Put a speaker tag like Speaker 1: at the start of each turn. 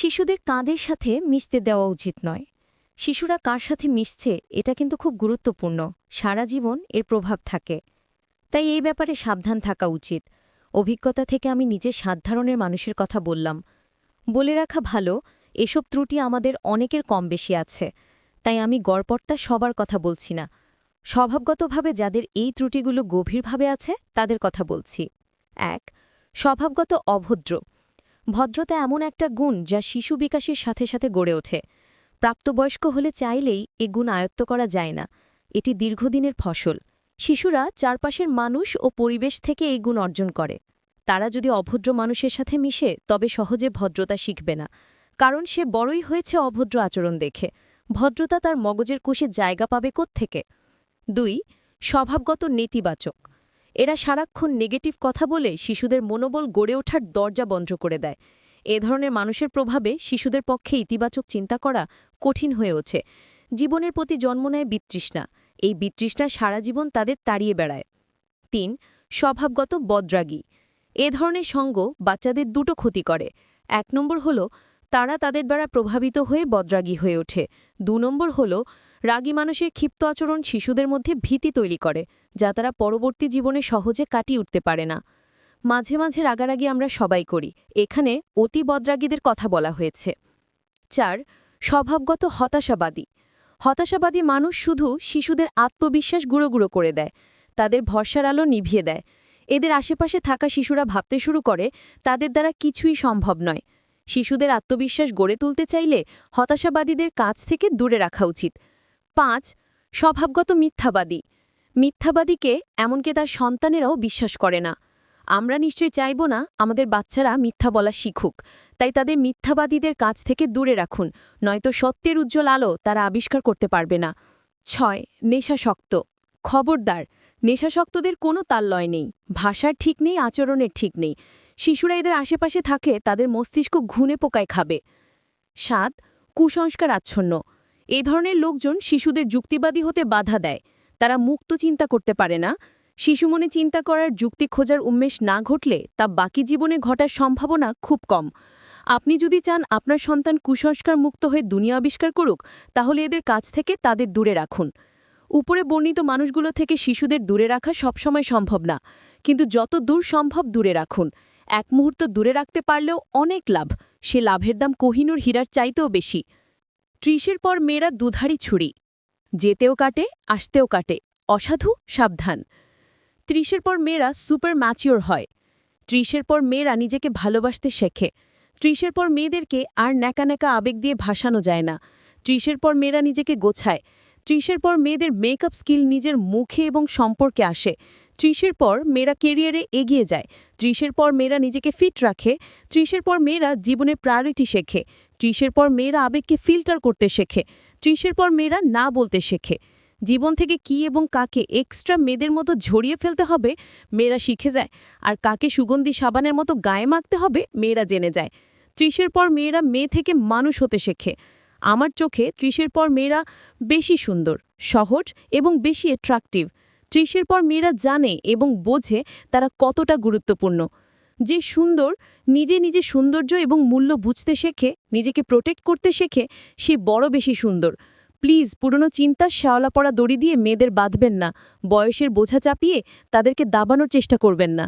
Speaker 1: শিশুদের কাঁধের সাথে মিশতে দেওয়া উচিত নয়। শিশুরা কার সাথে মিশছে, এটা কিন্তু খুব গুরুত্বপূর্ণ। সারা জীবন এর প্রভাব থাকে। তাই এই ব্যাপারে সাবধান থাকা উচিত। অভিজ্ঞতা থেকে আমি নিজের সাধারণের মানুষের কথা বললাম। বলে রাখা ভালো, এসব ত্রুটি আমাদের অনেকের কম বেশি আছে। তাই আমি গড়পর্তা সবার কথা বলছি না। স্বভাবগতভাবে যাদের এই ত্রুটিগুলো গভীরভাবে আছে, তাদের কথা বলছি। এক, স্বভাবগত অভদ্র। ভদ্রতা এমন একটা গুণ যা শিশু বিকাশের সাথে সাথে গড়ে ওঠে। প্রাপ্তবয়স্ক হলে চাইলেই এ গুণ আয়ত্ত করা যায় না। এটি দীর্ঘদিনের ফসল। শিশুরা চারপাশের মানুষ ও পরিবেশ থেকে এই গুণ অর্জন করে। তারা যদি অভদ্র মানুষের সাথে মিশে, তবে সহজে ভদ্রতা শিখবে না। কারণ সে বড়ই হয়েছে অভদ্র আচরণ দেখে। ভদ্রতা তার মগজের কোষে জায়গা পাবে থেকে দুই, স্বভাবগত নেতিবাচক। এরা সারাক্ষণ নেগেটিভ কথা বলে শিশুদের মনোবল গড়ে ওঠার দরজা বন্ধ করে দেয়। এ ধরনের মানুষের প্রভাবে শিশুদের পক্ষে ইতিবাচক চিন্তা করা কঠিন হয়ে ওঠে। জীবনের প্রতি জন্ম নেয় বিতৃষ্ণা। এই বিতৃষ্ণা সারা জীবন তাদের তাড়িয়ে বেড়ায়। তিন, স্বভাবগত বদ্রাগী। এ ধরনের সঙ্গ বাচ্চাদের দুটো ক্ষতি করে। এক নম্বর হল, তারা তাদের দ্বারা প্রভাবিত হয়ে বদ্রাগী হয়ে ওঠে। দু নম্বর হল, রাগী মানুষের ক্ষিপ্ত আচরণ শিশুদের মধ্যে ভীতি তৈরি করে। যা তারা পরবর্তী জীবনে সহজে কাটিয়ে উঠতে পারে না। মাঝে মাঝে রাগারাগি আমরা সবাই করি। এখানে অতি বদরাগীদের কথা বলা হয়েছে। চার, স্বভাবগত হতাশাবাদী। হতাশাবাদী মানুষ শুধু শিশুদের আত্মবিশ্বাস গুঁড়ো গুঁড়ো করে দেয়, তাদের ভরসার আলো নিভিয়ে দেয়। এদের আশেপাশে থাকা শিশুরা ভাবতে শুরু করে, তাদের দ্বারা কিছুই সম্ভব নয়। শিশুদের আত্মবিশ্বাস গড়ে তুলতে চাইলে হতাশাবাদীদের কাছ থেকে দূরে রাখা উচিত। পাঁচ, স্বভাবগত মিথ্যাবাদী। মিথ্যাবাদীকে এমনকি তার সন্তানেরাও বিশ্বাস করে না। আমরা নিশ্চয়ই চাইব না আমাদের বাচ্চারা মিথ্যা বলা শিখুক। তাই তাদের মিথ্যাবাদীদের কাছ থেকে দূরে রাখুন, নয়তো সত্যের উজ্জ্বল আলো তারা আবিষ্কার করতে পারবে না। ছয় নেশাশক্ত খবরদার। নেশাশক্তদের কোনো তাল্লয় নেই। ভাষার ঠিক নেই, আচরণের ঠিক নেই। শিশুরা এদের আশেপাশে থাকে, তাদের মস্তিষ্ক ঘুনে পোকায় খাবে। সাত, কুসংস্কার আচ্ছন্ন। এ ধরনের লোকজন শিশুদের যুক্তিবাদী হতে বাধা দেয়। তারা মুক্ত চিন্তা করতে পারে না। শিশু মনে চিন্তা করার যুক্তি খোঁজার উন্মেষ না ঘটলে তা বাকি জীবনে ঘটার সম্ভাবনা খুব কম। আপনি যদি চান আপনার সন্তান কুসংস্কার মুক্ত হয়ে দুনিয়া আবিষ্কার করুক, তাহলে এদের কাছ থেকে তাদের দূরে রাখুন। উপরে বর্ণিত মানুষগুলো থেকে শিশুদের দূরে রাখা সবসময় সম্ভব না। কিন্তু যত দূর সম্ভব দূরে রাখুন। এক মুহূর্ত দূরে রাখতে পারলেও অনেক লাভ। সে লাভের দাম কোহিনুর হীরার চাইতেও বেশি। ত্রিশের পর মেয়েরা দুধারি ছুরি। যেতেও কাটে, আসতেও কাটে। অসাধু, সাবধান। ত্রিশের পর মেয়েরা সুপার ম্যাচিওর হয়। ত্রিশের পর মেয়েরা নিজেকে ভালোবাসতে শেখে। ত্রিশের পর মেয়েদেরকে আর ন্যাকা ন্যাকা আবেগ দিয়ে ভাসানো যায় না। ত্রিশের পর মেয়েরা নিজেকে গোছায়। ত্রিশের পর মেয়েদের মেকআপ স্কিল নিজের মুখে এবং সম্পর্কে আসে। ত্রিশের পর মেয়েরা কেরিয়ারে এগিয়ে যায়। ত্রিশের পর মেয়েরা নিজেকে ফিট রাখে। ত্রিশের পর মেয়েরা জীবনে প্রায়োরিটি শেখে। ত্রিশের পর মেয়েরা আবেগকে ফিল্টার করতে শেখে। ত্রিশের পর মেয়েরা না বলতে শেখে। জীবন থেকে কি এবং কাকে এক্সট্রা মেয়েদের মতো ঝরিয়ে ফেলতে হবে, মেয়েরা শিখে যায়। আর কাকে সুগন্ধি সাবানের মতো গায়ে মাখতে হবে, মেয়েরা জেনে যায়। ত্রিশের পর মেয়েরা মেয়ে থেকে মানুষ হতে শেখে। আমার চোখে ত্রিশের পর মেয়েরা বেশি সুন্দর, সহজ এবং বেশি অ্যাট্রাকটিভ ত্রিশের পর মেয়েরা জানে এবং বোঝে তারা কতটা গুরুত্বপূর্ণ। যে সুন্দর, নিজে নিজে সৌন্দর্য এবং মূল্য বুঝতে শেখে, নিজেকে প্রোটেক্ট করতে শেখে, সে বড় বেশি সুন্দর। প্লিজ পুরনো চিন্তার শ্যাওলা পড়া দড়ি দিয়ে মেয়েদের বাঁধবেন না। বয়সের বোঝা চাপিয়ে তাদেরকে দাবানোর চেষ্টা করবেন না।